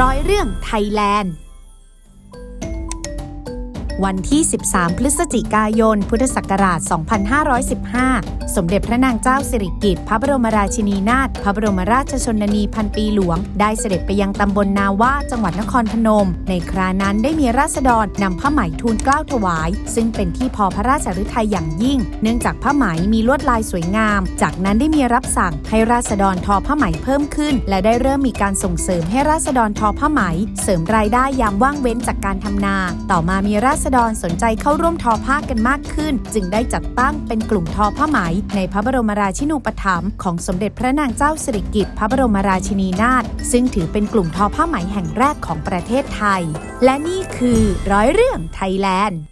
ร้อยเรื่องไทยแลนด์ วันที่ 13 พฤศจิกายน พุทธศักราช 2515 สมเด็จพระนางเจ้าสิริกิติ์พระบรมราชินีนาถพระบรมราชชนนีพันปีหลวง ได้เสด็จไปยังตำบลนาว่าจังหวัดนครพนม ในครานั้นได้มีราษฎรนำผ้าไหมทูลเกล้าถวาย ซึ่งเป็นที่พอพระราชฤทัยอย่างยิ่ง เนื่องจากผ้าไหมมีลวดลายสวยงาม จากนั้นได้มีรับสั่งให้ราษฎรทอผ้าไหมเพิ่มขึ้น และได้เริ่มมีการส่งเสริมให้ราษฎรทอผ้าไหม เสริมรายได้ยามว่างเว้นจากการทำนา ต่อมามีราษฎรสนใจเข้าร่วมทอผ้ากันมากขึ้น จึงได้จัดตั้งเป็นกลุ่มทอผ้าไหมในพระบรมราชินูปถัมภ์ของสมเด็จพระนางเจ้าสิริกิติ์พระบรมราชินีนาถซึ่งถือเป็นกลุ่มทอผ้าไหมแห่งแรกของประเทศไทย และนี่คือร้อยเรื่องไทยแลนด์